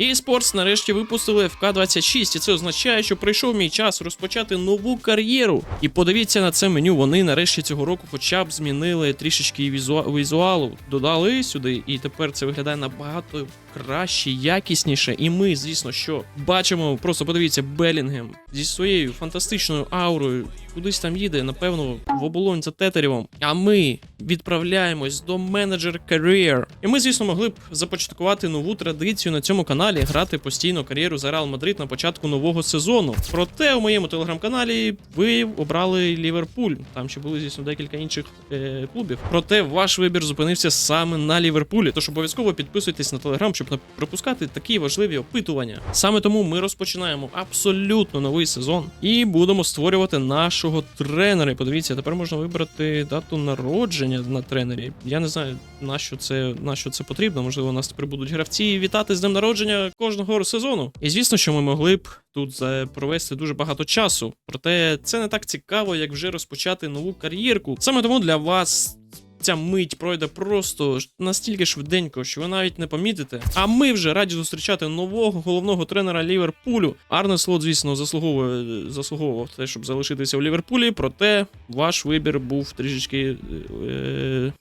І Sports нарешті випустили ФК-26, і це означає, що прийшов мій час розпочати нову кар'єру. І подивіться на це меню. Вони нарешті цього року хоча б змінили трішечки візу- візуалу, додали сюди, і тепер це виглядає набагато краще, якісніше. І ми, звісно, що бачимо, просто подивіться, Белінгем зі своєю фантастичною аурою кудись там їде, напевно, в оболонь за Тетерівом. А ми відправляємось до менеджер Career. І ми, звісно, могли б започаткувати нову традицію на цьому каналі грати постійно кар'єру за Реал Мадрид на початку нового сезону. Проте у моєму телеграм-каналі ви обрали Ліверпуль. Там ще були, звісно, декілька інших е, клубів. Проте ваш вибір зупинився саме на Ліверпулі. Тож обов'язково підписуйтесь на телеграм, щоб не пропускати такі важливі опитування. Саме тому ми розпочинаємо абсолютно новий сезон і будемо створювати нашого тренера. Подивіться, тепер можна вибрати дату народження на тренері. Я не знаю, на що це, на що це потрібно. Можливо, нас тепер будуть гравці вітати з днем народження кожного сезону. І звісно, що ми могли б тут провести дуже багато часу. Проте це не так цікаво, як вже розпочати нову кар'єрку. Саме тому для вас. Ця мить пройде просто настільки швиденько, що ви навіть не помітите. А ми вже раді зустрічати нового головного тренера Ліверпулю. Арне Слот, звісно, заслуговує заслуговував те, щоб залишитися в Ліверпулі. Проте ваш вибір був трішечки е,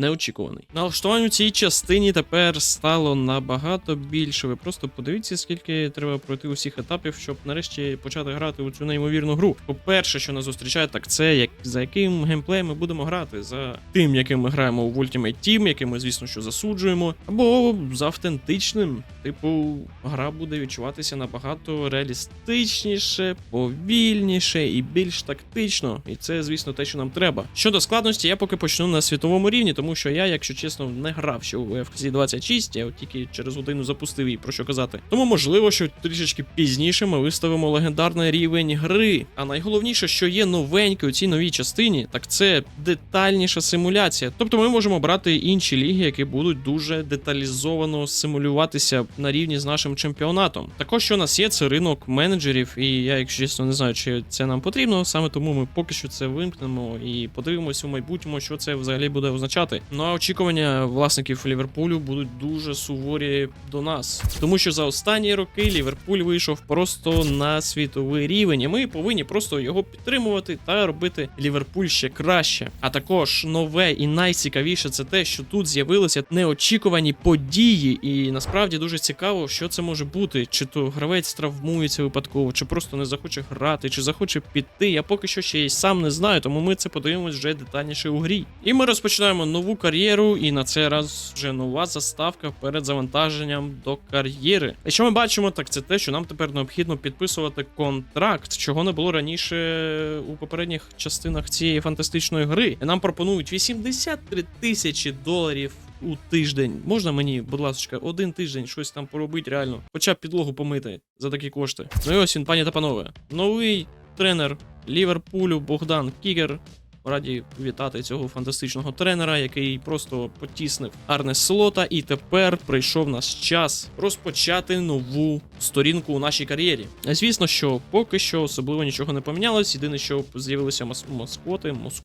неочікуваний. Налаштування у цій частині тепер стало набагато більше. Ви просто подивіться, скільки треба пройти усіх етапів, щоб нарешті почати грати у цю неймовірну гру. По-перше, що нас зустрічає, так це як за яким геймплеєм ми будемо грати, за тим, яким ми граємо в Ultimate Team, яким ми, звісно, що засуджуємо, або за автентичним. Типу, гра буде відчуватися набагато реалістичніше, повільніше і більш тактично. І це, звісно, те, що нам треба. Щодо складності, я поки почну на світовому рівні, тому що я, якщо чесно, не грав ще у FX 26, я от тільки через годину запустив її, про що казати. Тому можливо, що трішечки пізніше ми виставимо легендарний рівень гри. А найголовніше, що є новеньке у цій новій частині, так це детальніша симуляція. Тобто ми можемо брати інші ліги, які будуть дуже деталізовано симулюватися на рівні з нашим чемпіонатом. Також що у нас є, це ринок менеджерів, і я, якщо чесно, не знаю, чи це нам потрібно. Саме тому ми поки що це вимкнемо і подивимося у майбутньому, що це взагалі буде означати. Ну а очікування власників Ліверпулю будуть дуже суворі до нас, тому що за останні роки Ліверпуль вийшов просто на світовий рівень, і ми повинні просто його підтримувати та робити Ліверпуль ще краще. А також нове і найцікавіше це те, що тут з'явилися неочікувані події, і насправді дуже цікаво, що це може бути. Чи то гравець травмується випадково, чи просто не захоче грати, чи захоче піти. Я поки що ще й сам не знаю, тому ми це подивимось вже детальніше у грі. І ми розпочинаємо нову кар'єру, і на цей раз вже нова заставка перед завантаженням до кар'єри. І що ми бачимо, так це те, що нам тепер необхідно підписувати контракт, чого не було раніше у попередніх частинах цієї фантастичної гри. І нам пропонують 83 тисячі доларів. У тиждень можна мені, будь ласка, один тиждень щось там поробити реально, хоча б підлогу помити за такі кошти. Ну і ось він, пані та панове. Новий тренер Ліверпулю Богдан Кігер. Раді вітати цього фантастичного тренера, який просто потіснив Арне Слота, і тепер прийшов наш час розпочати нову сторінку у нашій кар'єрі. Звісно, що поки що особливо нічого не помінялось. Єдине, що з'явилися мас- маскоти, моск...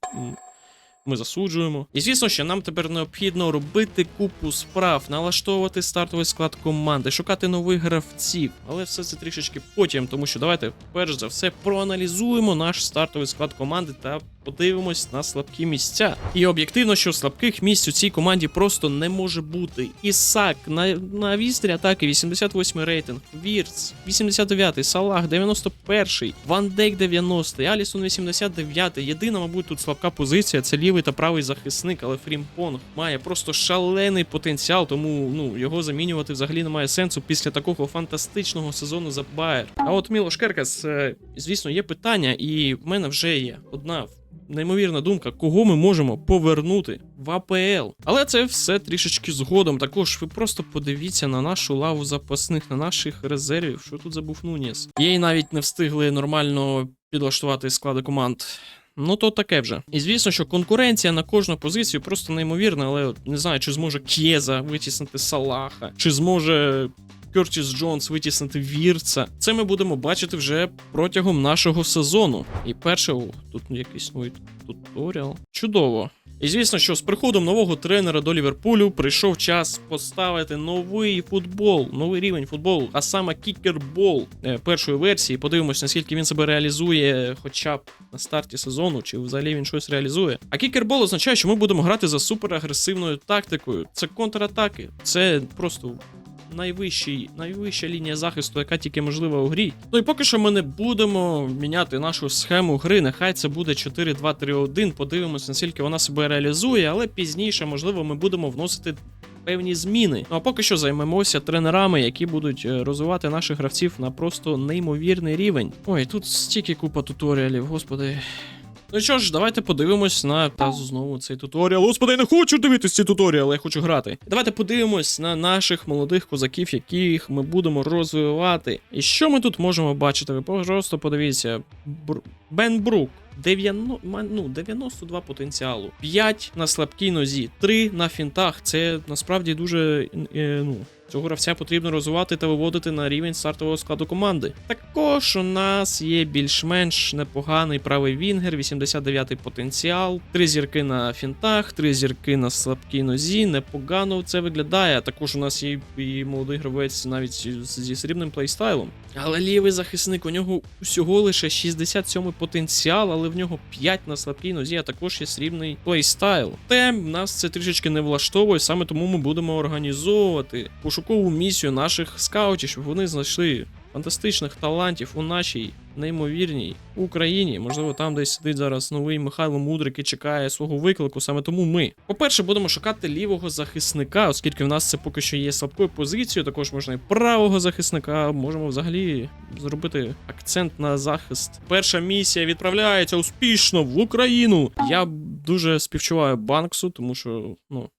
ми засуджуємо. І звісно, що нам тепер необхідно робити купу справ, налаштовувати стартовий склад команди, шукати нових гравців. Але все це трішечки потім, тому що давайте перш за все проаналізуємо наш стартовий склад команди та подивимось на слабкі місця. І об'єктивно, що слабких місць у цій команді просто не може бути. Ісак на, на вістрі атаки 88 рейтинг, Вірц 89, Салах 91, Ван Дейк 90, Алісон 89. Єдина, мабуть, тут слабка позиція це лівий та правий захисник, але Фрімпонг має просто шалений потенціал, тому ну його замінювати взагалі немає сенсу після такого фантастичного сезону за Байер. А от Мілош Керкас, е, звісно, є питання, і в мене вже є одна неймовірна думка, кого ми можемо повернути в АПЛ. Але це все трішечки згодом. Також ви просто подивіться на нашу лаву запасних, на наших резервів. Що тут забув Нуніс? Їй навіть не встигли нормально підлаштувати склади команд. Ну то таке вже. І звісно, що конкуренція на кожну позицію просто неймовірна, але не знаю, чи зможе Кєза витіснити Салаха, чи зможе Кертіс Джонс витіснити Вірца. Це ми будемо бачити вже протягом нашого сезону. І перше, о, тут якийсь новий туторіал. Чудово. І звісно, що з приходом нового тренера до Ліверпулю прийшов час поставити новий футбол, новий рівень футболу, а саме кікербол е, першої версії. Подивимось, наскільки він себе реалізує, хоча б на старті сезону, чи взагалі він щось реалізує. А кікербол означає, що ми будемо грати за суперагресивною тактикою. Це контратаки, це просто найвищий, найвища лінія захисту, яка тільки можлива у грі. Ну і поки що ми не будемо міняти нашу схему гри. Нехай це буде 4-2-3-1. Подивимось, наскільки вона себе реалізує, але пізніше, можливо, ми будемо вносити. Певні зміни. Ну а поки що займемося тренерами, які будуть е, розвивати наших гравців на просто неймовірний рівень. Ой, тут стільки купа туторіалів, господи. Ну що ж, давайте подивимось на та знову цей туторіал. Господи, я не хочу дивитися ці туторіали, я хочу грати. Давайте подивимось на наших молодих козаків, яких ми будемо розвивати. І що ми тут можемо бачити? Ви просто подивіться. Бр... Бен Брук. 90, ма- ну, 92 потенціалу, 5 на слабкій нозі, 3 на фінтах. Це насправді дуже е, ну, Цього гравця потрібно розвивати та виводити на рівень стартового складу команди. Також у нас є більш-менш непоганий правий вінгер, 89-й потенціал, три зірки на фінтах, три зірки на слабкій нозі. Непогано це виглядає. Також у нас є і молодий гравець навіть зі срібним плейстайлом. Але лівий захисник, у нього всього лише 67 потенціал, але в нього 5 на слабкій нозі, а також є срібний плейстайл. Те нас це трішечки не влаштовує, саме тому ми будемо організовувати пошукову місію наших скаутів, щоб вони знайшли фантастичних талантів у нашій неймовірній Україні. Можливо, там десь сидить зараз новий Михайло Мудрик і чекає свого виклику. Саме тому ми. По-перше, будемо шукати лівого захисника, оскільки в нас це поки що є слабкою позицією. Також можна і правого захисника. Можемо взагалі зробити акцент на захист. Перша місія відправляється успішно в Україну. Я дуже співчуваю Банксу, тому що ну.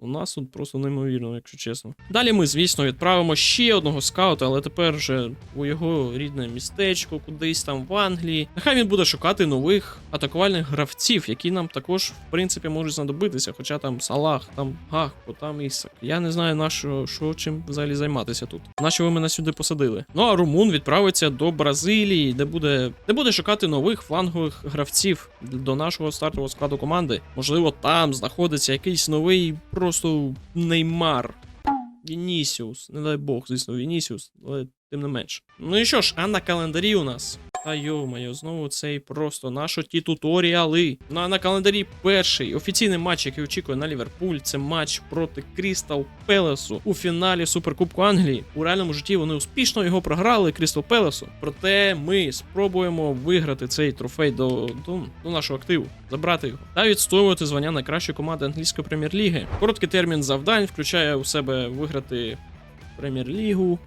У нас тут просто неймовірно, якщо чесно. Далі ми, звісно, відправимо ще одного скаута, але тепер вже у його рідне містечко, кудись там в Англії. Нехай він буде шукати нових атакувальних гравців, які нам також, в принципі, можуть знадобитися. Хоча там Салах, там Гахпо, там Ісак. Я не знаю, на що, що чим взагалі займатися тут. Нащо ви мене сюди посадили? Ну а Румун відправиться до Бразилії, де буде, де буде шукати нових флангових гравців до нашого стартового складу команди. Можливо, там знаходиться якийсь новий просто Неймар. Вінісіус, не дай Бог, звісно, Вінісіус, але тим не менш. Ну і що ж, а на календарі у нас. Та йо-моє, знову цей просто наші ті туторіали. Ну а на календарі перший офіційний матч, який очікує на Ліверпуль, це матч проти Крістал Пелесу у фіналі Суперкубку Англії. У реальному житті вони успішно його програли Крістал Пелесу. Проте ми спробуємо виграти цей трофей до, до, до нашого активу, забрати його та відстоювати звання найкращої команди англійської прем'єр-ліги. Короткий термін завдань включає у себе виграти прем'єр-лігу,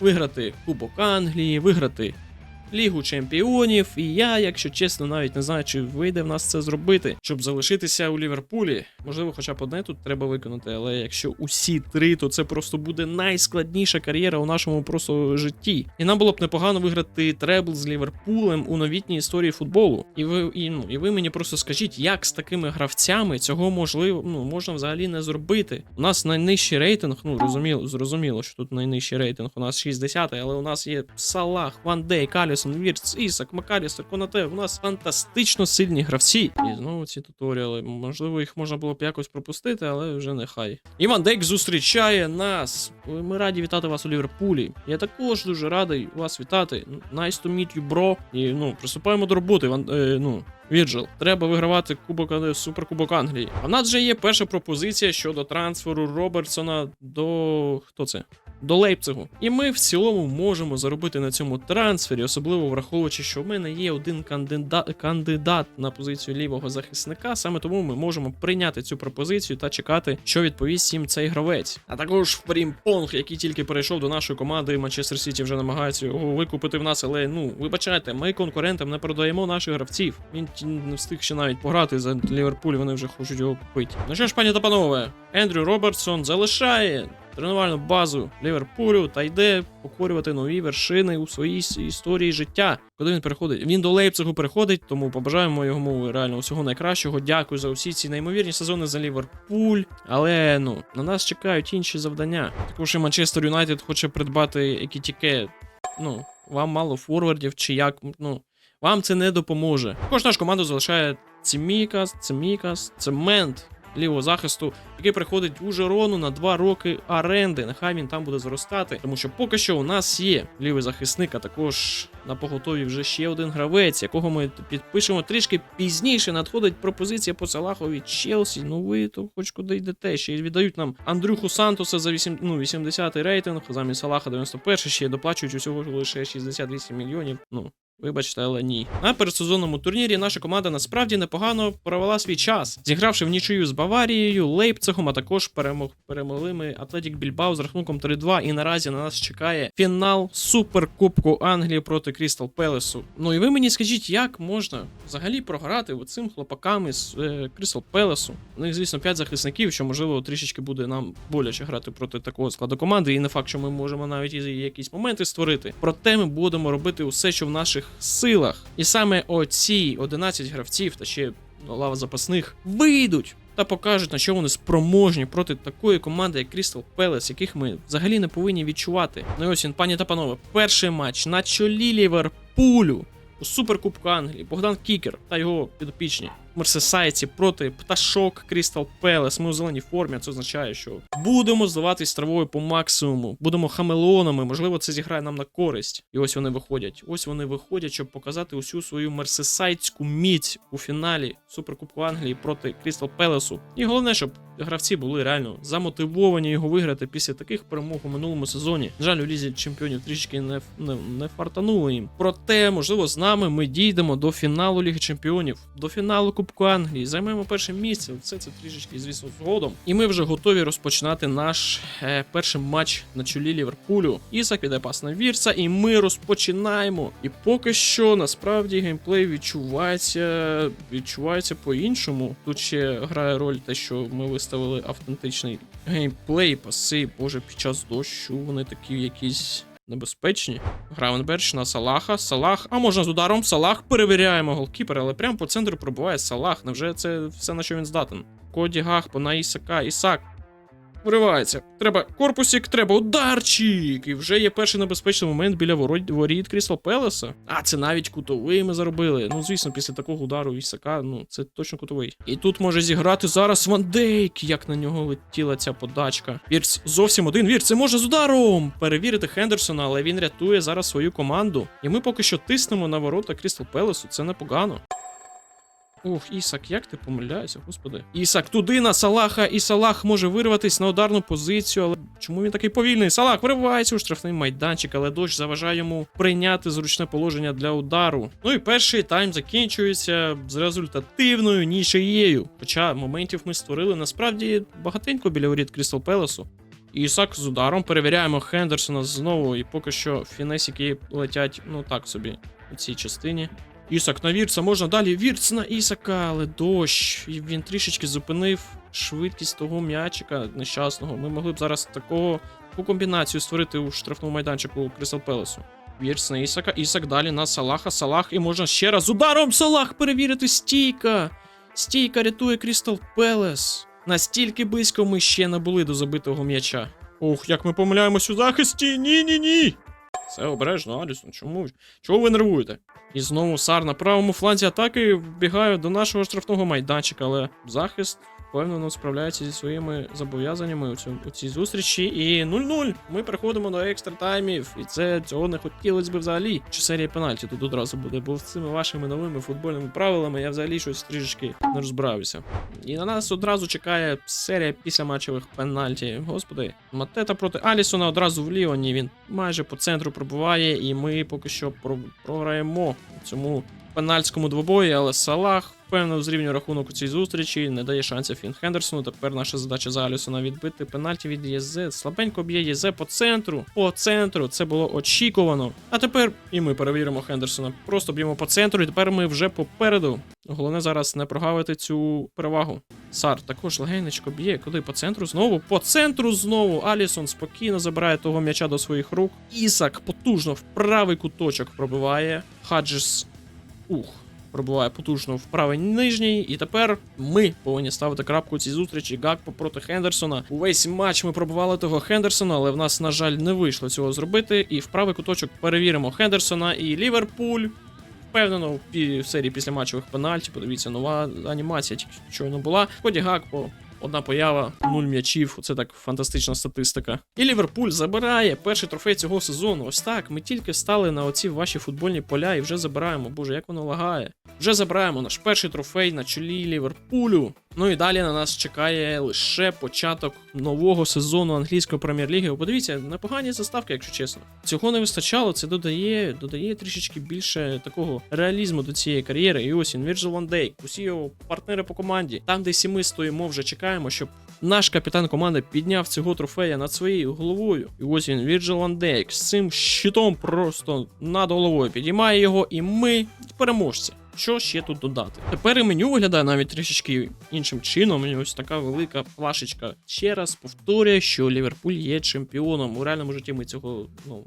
виграти Кубок Англії, виграти Лігу чемпіонів. І я, якщо чесно, навіть не знаю, чи вийде в нас це зробити, щоб залишитися у Ліверпулі. Можливо, хоча б одне тут треба виконати, але якщо усі три, то це просто буде найскладніша кар'єра у нашому просто житті. І нам було б непогано виграти требл з Ліверпулем у новітній історії футболу. І ви, і, ну, і ви мені просто скажіть, як з такими гравцями цього можливо ну, можна взагалі не зробити. У нас найнижчий рейтинг, ну зрозуміло, зрозуміло, що тут найнижчий рейтинг. У нас 60, але у нас є Салах, Ван Дейк, Алісон, Вірц, Ісак, Макалістер, Конате. У нас фантастично сильні гравці. І знову ці туторіали. Можливо, їх можна було б якось пропустити, але вже нехай. І Ван Дейк зустрічає нас. Ми раді вітати вас у Ліверпулі. Я також дуже радий вас вітати. Nice to meet you, bro. І ну, приступаємо до роботи. Ван, е, ну, Вірджил, треба вигравати Кубок е, Суперкубок Англії. А в нас вже є перша пропозиція щодо трансферу Робертсона до. хто це? До Лейпцигу. І ми в цілому можемо заробити на цьому трансфері, особливо враховуючи, що в мене є один кандидат, кандидат на позицію лівого захисника. Саме тому ми можемо прийняти цю пропозицію та чекати, що відповість їм цей гравець. А також Фрімпонг, який тільки перейшов до нашої команди, Манчестер Сіті вже намагається його викупити в нас, але ну вибачайте, ми конкурентам не продаємо наших гравців. Він не встиг ще навіть пограти за Ліверпуль, вони вже хочуть його купити. Ну що ж, пані та панове, Ендрю Робертсон залишає тренувальну базу Ліверпулю та йде покорювати нові вершини у своїй історії життя. Куди він переходить? Він до Лейпцигу переходить, тому побажаємо йому реально всього найкращого. Дякую за усі ці неймовірні сезони за Ліверпуль. Але ну на нас чекають інші завдання. Також і Манчестер Юнайтед хоче придбати Екітіке. Ну, вам мало форвардів, чи як, ну, вам це не допоможе. Також нашу команду залишає Цимікас, Цимікас, Цемент лівого захисту, який приходить у Жерону на 2 роки оренди. Нехай він там буде зростати, тому що поки що у нас є лівий захисник, а також на поготові вже ще один гравець, якого ми підпишемо трішки пізніше. Надходить пропозиція по Салаху від Челсі. Ну ви то хоч куди йдете. Ще й віддають нам Андрюху Сантоса за 8, ну, 80 рейтинг, замість Салаха 91 ще й доплачують усього лише 68 мільйонів. Ну, Вибачте, але ні. На передсезонному турнірі наша команда насправді непогано провела свій час, зігравши в нічию з Баварією, Лейпцигом, а також перемог перемогли ми Атлетік Більбао з рахунком 3-2. І наразі на нас чекає фінал Суперкубку Англії проти Крістал Пелесу. Ну і ви мені скажіть, як можна взагалі програти оцим хлопаками з е, Крістал Пелесу? У них, звісно, 5 захисників, що можливо трішечки буде нам боляче грати проти такого складу команди, і не факт, що ми можемо навіть і якісь моменти створити. Проте ми будемо робити усе, що в наших силах. І саме оці 11 гравців та ще ну, лава запасних вийдуть. Та покажуть, на що вони спроможні проти такої команди, як Crystal Palace, яких ми взагалі не повинні відчувати. Ну і ось він, пані та панове, перший матч на чолі Ліверпулю у Суперкубку Англії. Богдан Кікер та його підопічні Мерсесайці проти пташок Крістал Пелес. Ми у зеленій формі. Це означає, що будемо здаватись травою по максимуму, будемо хамелеонами. Можливо, це зіграє нам на користь. І ось вони виходять. Ось вони виходять, щоб показати усю свою мерсесайцьку міць у фіналі Суперкубку Англії проти Крістал Пелесу. І головне, щоб гравці були реально замотивовані його виграти після таких перемог у минулому сезоні. На жаль, у лізі чемпіонів трішки не, не, не фартануло їм. Проте, можливо, з нами ми дійдемо до фіналу Ліги Чемпіонів, до фіналу Кубку Англії, займемо перше місце. Все це трішечки, звісно, згодом. І ми вже готові розпочинати наш е, перший матч на чолі Ліверпулю. Ісак іде пас на Вірса, і ми розпочинаємо. І поки що насправді геймплей відчувається, відчувається по-іншому. Тут ще грає роль те, що ми виставили автентичний геймплей, паси, боже, під час дощу вони такі якісь. Небезпечні. Гравенберч на Салаха. Салах. А можна з ударом. Салах. Перевіряємо голкіпера, але прямо по центру пробуває Салах. Невже це все на що він здатен? Коді Гахпо на Ісака. Ісак. Виривається. Треба корпусик, треба ударчик. І вже є перший небезпечний момент біля ворот, воріт Крістал Пелеса. А, це навіть кутовий ми заробили. Ну, звісно, після такого удару Ісака, ну, це точно кутовий. І тут може зіграти зараз Ван Дейк, як на нього летіла ця подачка. Вірц зовсім один. Вірц, це може з ударом перевірити Хендерсона, але він рятує зараз свою команду. І ми поки що тиснемо на ворота Крістал Пелесу. Це непогано. Ох, Ісак, як ти помиляєшся, господи. Ісак туди на Салаха, і Салах може вирватися на ударну позицію, але чому він такий повільний? Салах виривається у штрафний майданчик, але дощ заважає йому прийняти зручне положення для удару. Ну і перший тайм закінчується з результативною нічиєю. Хоча моментів ми створили насправді багатенько біля воріт Крістал Пелесу. Ісак з ударом перевіряємо Хендерсона знову, і поки що фінесики летять, ну так собі, у цій частині. Ісак на Вірца, можна далі. Вірц на Ісака, але дощ. І він трішечки зупинив швидкість того м'ячика нещасного. Ми могли б зараз такого таку комбінацію створити у штрафному майданчику Крисал Пелесу. Вірц на Ісака, Ісак далі на Салаха, Салах, і можна ще раз ударом Салах перевірити стійка. Стійка рятує Крістал Пелес. Настільки близько ми ще не були до забитого м'яча. Ох, як ми помиляємось у захисті. Ні-ні-ні. Все обережно, Алісон. Чому? Чого ви нервуєте? І знову Сар на правому фланзі атаки вбігає до нашого штрафного майданчика, але захист впевнено справляється зі своїми зобов'язаннями у, цьому, у цій зустрічі. І 0-0. Ми переходимо до екстра таймів. І це цього не хотілося б взагалі. Чи серія пенальті тут одразу буде, бо з цими вашими новими футбольними правилами я взагалі щось трішечки не розбираюся. І на нас одразу чекає серія післяматчевих пенальті. Господи, Матета проти Алісона одразу в Ліоні. Він майже по центру пробуває, і ми поки що про- програємо цьому пенальському двобої, але Салах впевнено зрівнює рахунок у цій зустрічі, не дає шансів Фін Хендерсону. Тепер наша задача за Алісона відбити пенальті від Єзе. Слабенько б'є Єзе по центру. По центру. Це було очікувано. А тепер і ми перевіримо Хендерсона. Просто б'ємо по центру, і тепер ми вже попереду. Головне зараз не прогавити цю перевагу. Сар також легенечко б'є. Куди по центру знову? По центру знову. Алісон спокійно забирає того м'яча до своїх рук. Ісак потужно в правий куточок пробиває. Хаджес. Ух. Пробиває потужно в правий нижній, і тепер ми повинні ставити крапку цій зустрічі. Гакпо проти Хендерсона. Увесь матч ми пробивали того Хендерсона, але в нас, на жаль, не вийшло цього зробити. І в правий куточок перевіримо Хендерсона і Ліверпуль. Впевнено, в серії після матчових пенальті. Подивіться, нова анімація тільки щойно була. Ході Гакпо. Одна поява, нуль м'ячів. Це так фантастична статистика. І Ліверпуль забирає перший трофей цього сезону. Ось так. Ми тільки стали на оці ваші футбольні поля і вже забираємо. Боже, як воно лагає. Вже забираємо наш перший трофей на чолі Ліверпулю. Ну і далі на нас чекає лише початок нового сезону англійської прем'єр-ліги. Подивіться, непогані заставки, якщо чесно. Цього не вистачало. Це додає, додає трішечки більше такого реалізму до цієї кар'єри. І ось він, Вірджил Ван Дейк, усі його партнери по команді. Там, де всі ми стоїмо, вже чекаємо, щоб наш капітан команди підняв цього трофея над своєю головою. І ось він, Вірджил Ван Дейк, з цим щитом просто над головою підіймає його, і ми переможці. Що ще тут додати? Тепер і меню виглядає навіть трішечки іншим чином. Ось така велика плашечка. Ще раз повторюю, що Ліверпуль є чемпіоном. У реальному житті ми цього, ну,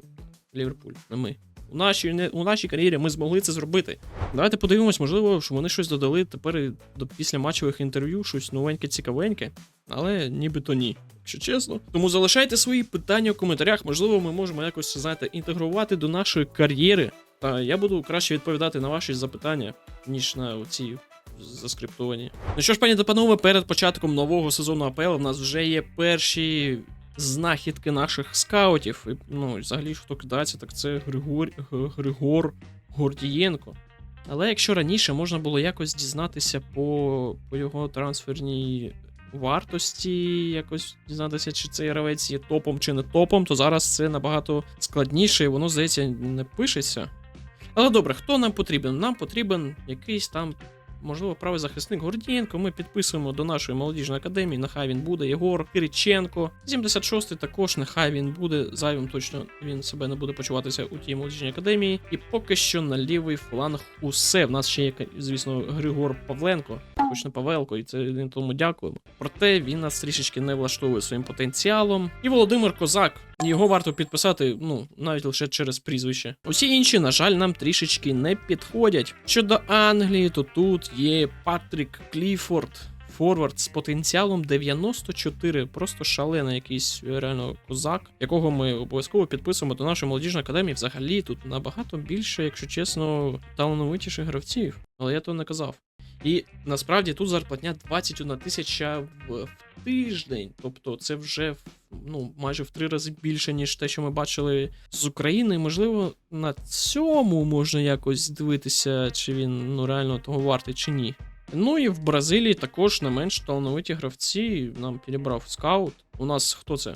Ліверпуль, не ми. У нашій, не, у нашій кар'єрі ми змогли це зробити. Давайте подивимось, можливо, що вони щось додали тепер до після матчових інтерв'ю, щось новеньке, цікавеньке, але нібито ні. Якщо чесно. Тому залишайте свої питання в коментарях. Можливо, ми можемо якось, знаєте, інтегрувати до нашої кар'єри. Та я буду краще відповідати на ваші запитання, ніж на оці заскриптовані. Ну що ж, пані та панове, перед початком нового сезону АПЛ в нас вже є перші знахідки наших скаутів. І, ну, взагалі, хто кидається, так це Григор, Григор Гордієнко. Але якщо раніше можна було якось дізнатися по, по його трансферній вартості, якось дізнатися, чи цей гравець є топом чи не топом, то зараз це набагато складніше, і воно, здається, не пишеться. Але добре, хто нам потрібен? Нам потрібен якийсь там, можливо, правий захисник Гордієнко. Ми підписуємо до нашої молодіжної академії. Нехай він буде. Єгор Кириченко. 76-й також, нехай він буде. Зайвим точно він себе не буде почуватися у тій молодіжній академії. І поки що на лівий фланг усе. В нас ще є, звісно, Григор Павленко, хоч не Павелко, і це не тому дякуємо. Проте він нас трішечки не влаштовує своїм потенціалом. І Володимир Козак. Його варто підписати, ну, навіть лише через прізвище. Усі інші, на жаль, нам трішечки не підходять. Щодо Англії, то тут є Патрік Кліфорд. Форвард з потенціалом 94, просто шалений якийсь реально козак, якого ми обов'язково підписуємо до нашої молодіжної академії. Взагалі тут набагато більше, якщо чесно, талановитіших гравців. Але я то не казав. І насправді тут зарплатня 21 тисяча в, тиждень. Тобто це вже ну, майже в три рази більше, ніж те, що ми бачили з України. Можливо, на цьому можна якось дивитися, чи він ну, реально того вартий, чи ні. Ну і в Бразилії також не менш талановиті гравці. Нам підібрав скаут. У нас хто це?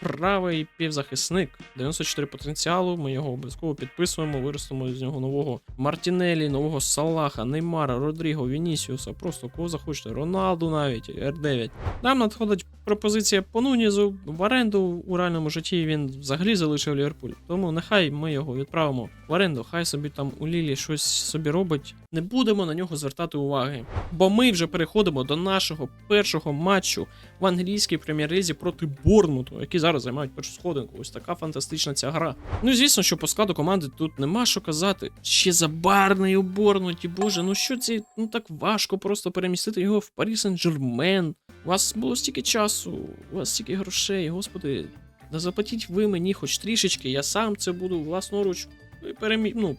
Правий півзахисник, 94 потенціалу. Ми його обов'язково підписуємо, виростимо з нього нового Мартінелі, нового Салаха, Неймара, Родріго, Вінісіуса, просто кого захочете, Роналду навіть, R9. Нам надходить пропозиція по Нунізу в оренду у реальному житті. Він взагалі залишив Ліверпуль. Тому нехай ми його відправимо в оренду. Хай собі там у Лілі щось собі робить. Не будемо на нього звертати уваги. Бо ми вже переходимо до нашого першого матчу в англійській прем'єр-лізі проти Борнмуту, які зараз займають першу сходинку. Ось така фантастична ця гра. Ну і звісно, що по складу команди тут нема що казати. Ще забарний у Борнмуті, боже, ну що це ну так важко просто перемістити його в Парі Сен-Жермен. У вас було стільки часу, у вас стільки грошей, господи. Да заплатіть ви мені хоч трішечки, я сам це буду власноруч перемі... ну,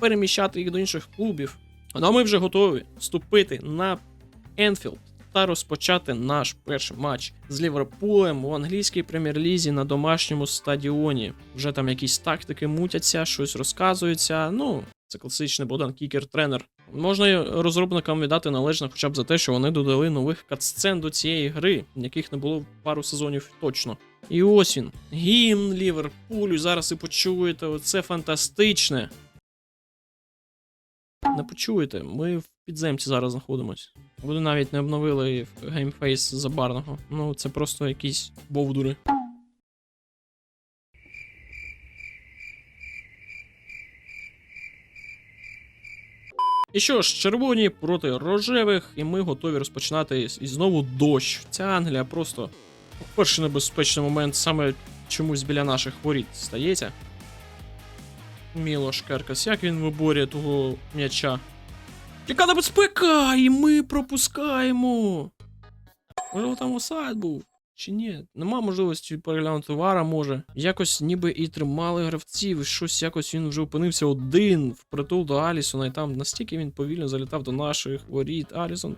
переміщати їх до інших клубів. Ну а ми вже готові вступити на Енфілд та розпочати наш перший матч з Ліверпулем у англійській прем'єр-лізі на домашньому стадіоні. Вже там якісь тактики мутяться, щось розказується. Ну, це класичний Богдан Кікер, тренер. Можна розробникам віддати належне хоча б за те, що вони додали нових катсцен до цієї гри, яких не було пару сезонів точно. І ось він, гімн Ліверпулю. Зараз і почуєте, оце фантастичне. Не почуєте, ми в підземці зараз знаходимось. Вони навіть не обновили геймфейс забарного. Ну, це просто якісь бовдури. І що ж, червоні проти рожевих, і ми готові розпочинати і знову дощ. Ця Англія просто перший небезпечний момент саме чомусь біля наших воріт стається. Мілош Керкас, як він виборює того м'яча? Яка небезпека! І ми пропускаємо. Можливо, там осайд був. Чи ні? Нема можливості переглянути вара, може. Якось ніби і тримали гравців, і щось якось він вже опинився один впритул до Алісона, і там настільки він повільно залітав до наших воріт. Алісон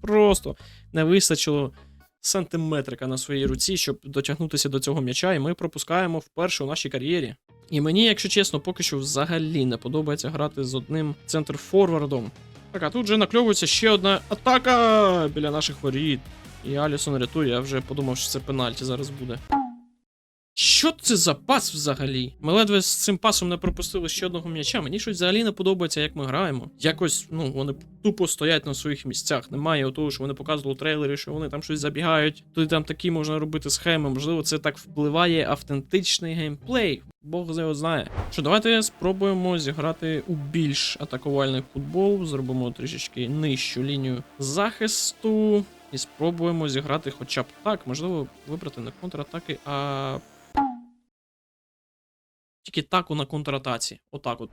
просто не вистачило сантиметрика на своїй руці, щоб дотягнутися до цього м'яча, і ми пропускаємо вперше у нашій кар'єрі. І мені, якщо чесно, поки що взагалі не подобається грати з одним центр-форвардом. Так, а тут вже накльовується ще одна атака біля наших воріт. І Алісон рятує, я вже подумав, що це пенальті зараз буде. Що це за пас взагалі? Ми ледве з цим пасом не пропустили ще одного м'яча. Мені щось взагалі не подобається, як ми граємо. Якось, ну, вони тупо стоять на своїх місцях. Немає того, що вони показували у трейлері, що вони там щось забігають. Тут там такі можна робити схеми. Можливо, це так впливає автентичний геймплей. Бог з його знає. Що, давайте спробуємо зіграти у більш атакувальний футбол. Зробимо трішечки нижчу лінію захисту. І спробуємо зіграти хоча б так. Можливо, вибрати не контратаки, а. Тільки таку на контратаці. Отак от.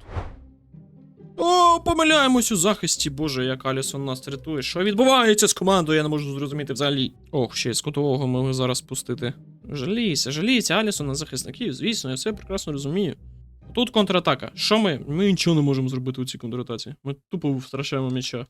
О, помиляємось у захисті. Боже, як Алісон нас рятує. Що відбувається з командою? Я не можу зрозуміти взагалі. Ох, ще з кутового могли зараз спустити. Жалійся, жалійся, Алісон на захисників. Звісно, я все прекрасно розумію. Тут контратака. Що ми? Ми нічого не можемо зробити у цій контратаці. Ми тупо втрачаємо м'яча.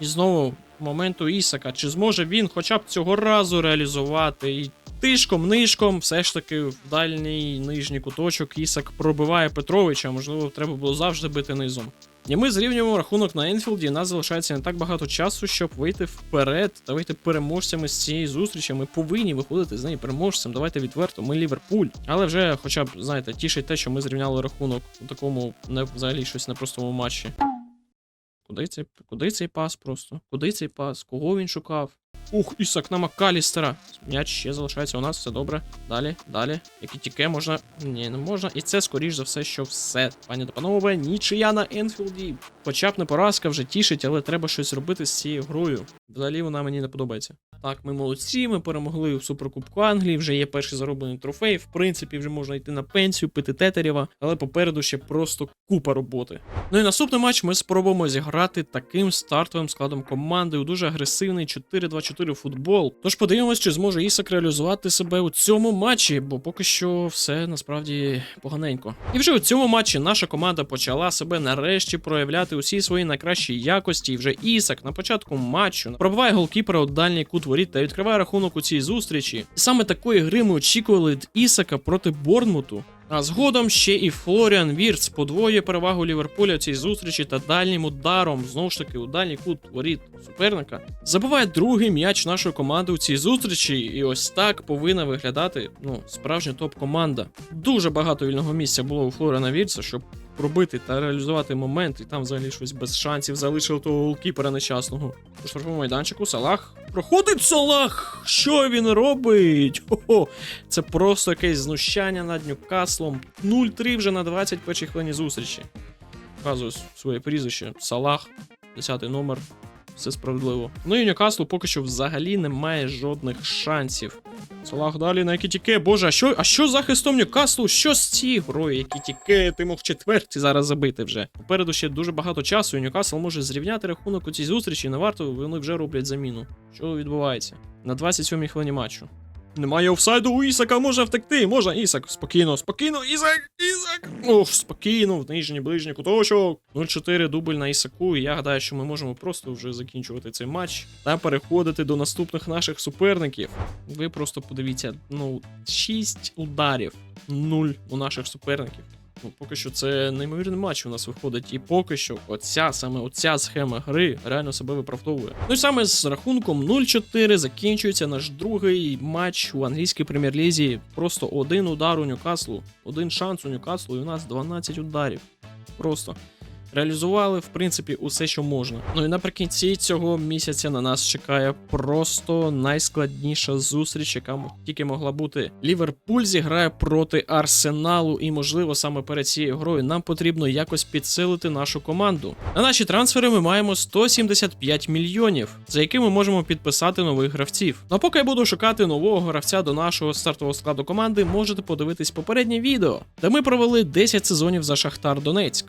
І знову моменту Ісака. Чи зможе він хоча б цього разу реалізувати? І тишком, нишком, все ж таки в дальній нижній куточок Ісак пробиває Петровича, можливо, треба було завжди бити низом. І ми зрівнюємо рахунок на Енфілді, і нас залишається не так багато часу, щоб вийти вперед та вийти переможцями з цієї зустрічі. Ми повинні виходити з неї переможцем. Давайте відверто, ми Ліверпуль. Але вже, хоча б, знаєте, тішить те, що ми зрівняли рахунок у такому не взагалі щось непростому матчі. Куди цей, куди цей пас просто? Куди цей пас? Кого він шукав? Ух, Ісак на Макалістера. М'яч ще залишається у нас, все добре. Далі, далі. Які тіке можна. Ні, не можна. І це, скоріш за все, що все. Пані та панове, нічия на Енфілді. Хоча б не поразка вже тішить, але треба щось робити з цією грою. Взагалі вона мені не подобається. Так, ми молодці, ми перемогли у Суперкубку Англії, вже є перший зароблений трофей. В принципі, вже можна йти на пенсію, пити тетерєва, але попереду ще просто купа роботи. Ну і наступний матч ми спробуємо зіграти таким стартовим складом команди у дуже агресивний 4-2-4 футбол. Тож подивимось, чи зможе Ісак реалізувати себе у цьому матчі, бо поки що все насправді поганенько. І вже у цьому матчі наша команда почала себе нарешті проявляти усі свої найкращі якості. І вже Ісак на початку матчу пробиває голкіпера у дальній кут воріт та відкриває рахунок у цій зустрічі. І саме такої гри ми очікували від Ісака проти Борнмуту. А згодом ще і Флоріан Вірц подвоює перевагу Ліверпуля цій зустрічі та дальнім ударом, знову ж таки, у дальній кут воріт суперника. Забиває другий м'яч нашої команди у цій зустрічі, і ось так повинна виглядати ну, справжня топ-команда. Дуже багато вільного місця було у Флоріана Вірца, щоб пробити та реалізувати момент, і там взагалі щось без шансів залишив того голкіпера нещасного. У штрафному майданчику Салах. Проходить Салах! Що він робить? Хо-хо! Це просто якесь знущання над Ньюкаслом. 0-3 вже на 21-й хвилині зустрічі. Вказую своє прізвище. Салах, 10 номер. Все справедливо. Ну і Ньюкаслу поки що взагалі немає жодних шансів. Салах далі на Екітіке. Боже, а що, а що з захистом Ньюкаслу? Що з цією грою? Екітіке, ти мог четвертий зараз забити вже. Попереду ще дуже багато часу, і Ньюкасл може зрівняти рахунок у цій зустрічі. Не варто, вони вже роблять заміну. Що відбувається? На 27-й хвилині матчу. Немає офсайду у Ісака, може втекти. Можна Ісак. Спокійно, спокійно, Ісак, Ісак. Ох, спокійно, в нижній ближній куточок. 0-4 дубль на Ісаку. І я гадаю, що ми можемо просто вже закінчувати цей матч та переходити до наступних наших суперників. Ви просто подивіться, ну, 6 ударів, 0 у наших суперників. Ну, поки що це неймовірний матч у нас виходить, і поки що оця саме оця схема гри реально себе виправдовує. Ну і саме з рахунком 0-4 закінчується наш другий матч у англійській прем'єр-лізі. Просто один удар у Ньюкаслу, один шанс у Ньюкаслу, і у нас 12 ударів. Просто. Реалізували в принципі усе, що можна. Ну і наприкінці цього місяця на нас чекає просто найскладніша зустріч, яка тільки могла бути. Ліверпуль зіграє проти Арсеналу, і можливо саме перед цією грою нам потрібно якось підсилити нашу команду. На наші трансфери ми маємо 175 мільйонів, за якими можемо підписати нових гравців. Ну поки я буду шукати нового гравця до нашого стартового складу команди, можете подивитись попереднє відео, де ми провели 10 сезонів за Шахтар Донецьк.